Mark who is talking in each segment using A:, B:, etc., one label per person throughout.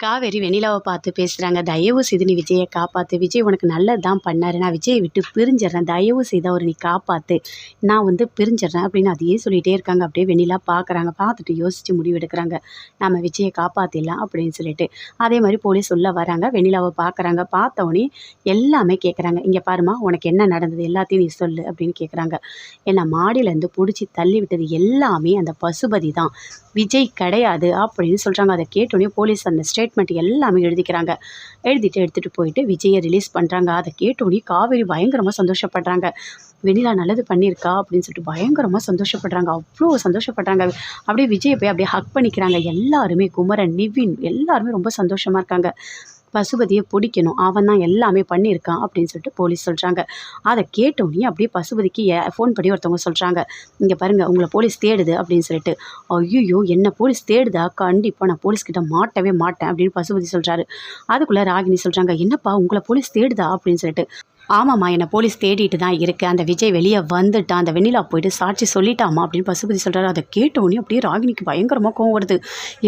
A: காவேரி வெண்ணிலாவை பார்த்து பேசுகிறாங்க தயவு செய்து நீ விஜயை காப்பாற்று விஜய் உனக்கு நல்லது தான் பண்ணார். நான் விஜயை விட்டு பிரிஞ்சிடுறேன். தயவு செய்து அவர் நீ காப்பாற்று நான் வந்து பிரிஞ்சிடுறேன் அப்படின்னு அதையே சொல்லிகிட்டே இருக்காங்க. அப்படியே வெண்ணிலா பார்க்குறாங்க. பார்த்துட்டு யோசித்து முடிவெடுக்கிறாங்க. நம்ம விஜயை காப்பாற்றிடலாம் அப்படின்னு சொல்லிட்டு. அதே மாதிரி போலீஸ் உள்ள வராங்க. வெண்ணிலாவை பார்க்குறாங்க. பார்த்தவொடனே எல்லாமே கேட்குறாங்க இங்கே பாருமா உனக்கு என்ன நடந்தது? எல்லாத்தையும் நீ சொல்லு அப்படின்னு கேட்குறாங்க என்னை மாடியிலேருந்து பிடிச்சி தள்ளி விட்டது எல்லாமே அந்த பசுபதி தான் விஜய் கிடையாது அப்படின்னு சொல்கிறாங்க அதை கேட்டோடனே போலீஸ் அந்த ஸ்டேட் ஸ்டேட்மெண்ட் எல்லாமே எழுதிக்கிறாங்க. எழுதிட்டு எடுத்துகிட்டு போயிட்டு விஜயை ரிலீஸ் பண்ணுறாங்க அதை கேட்டோடனே காவேரி பயங்கரமாக சந்தோஷப்படுறாங்க. வெண்ணிலா நல்லது பண்ணியிருக்கா அப்படின்னு சொல்லிட்டு பயங்கரமாக சந்தோஷப்படுறாங்க. அவ்வளோ சந்தோஷப்படுறாங்க. அப்படியே விஜயை போய் அப்படியே ஹக் பண்ணிக்கிறாங்க. எல்லாருமே குமரன் நிவின் எல்லாருமே ரொம்ப சந்தோஷமாக இருக்காங்க. பசுபதியை பிடிக்கணும். அவன் தான் எல்லாமே பண்ணியிருக்கான் அப்படின்னு சொல்லிட்டு போலீஸ் சொல்கிறாங்க அதை கேட்டோடனே அப்படியே பசுபதிக்கு ஃபோன் பண்ணி ஒருத்தவங்க சொல்கிறாங்க இங்கே பாருங்கள் உங்களை போலீஸ் தேடுது அப்படின்னு சொல்லிட்டு. ஐயோ என்ன போலீஸ் தேடுதா? கண்டிப்பாக நான் போலீஸ்கிட்ட மாட்டவே மாட்டேன் அப்படின்னு பசுபதி சொல்கிறாரு அதுக்குள்ளே ராகினி சொல்கிறாங்க என்னப்பா உங்களை போலீஸ் தேடுதா? அப்படின்னு சொல்லிட்டு ஆமாம்மா என்னை போலீஸ் தேடிட்டு தான் இருக்குது அந்த விஜய் வெளியே வந்துட்டான். அந்த வெண்ணிலா போயிட்டு சாட்சி சொல்லிட்டாமா அப்படின்னு பசுபதி சொல்கிறாரு அதை கேட்டோடனே அப்படியே ராகினிக்கு பயங்கரமாக கோவம் வருது.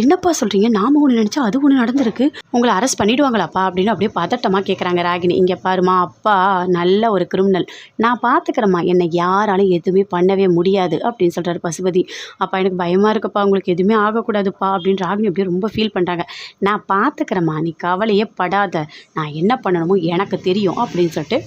A: என்னப்பா சொல்கிறீங்க நாம ஒன்று நினச்சா அது ஒன்று நடந்திருக்கு. உங்களை அரெஸ்ட் பண்ணிடுவாங்களாப்பா அப்படின்னு அப்படியே பதட்டமாக கேட்குறாங்க ராகினி. இங்கே பாருமா அப்பா நல்ல ஒரு கிரிமினல் நான் பார்த்துக்கிறேம்மா என்னை யாராலும் எதுவுமே பண்ணவே முடியாது அப்படின்னு சொல்கிறாரு பசுபதி. அப்பா எனக்கு பயமாக இருக்குப்பா. உங்களுக்கு எதுவுமே ஆகக்கூடாதுப்பா அப்படின்னு ராகினி அப்படியே ரொம்ப ஃபீல் பண்ணுறாங்க நான் பார்த்துக்கிறேம்மா நீ கவலையே படாத. நான் என்ன பண்ணணுமோ எனக்கு தெரியும் அப்படின்னு சொல்லிட்டு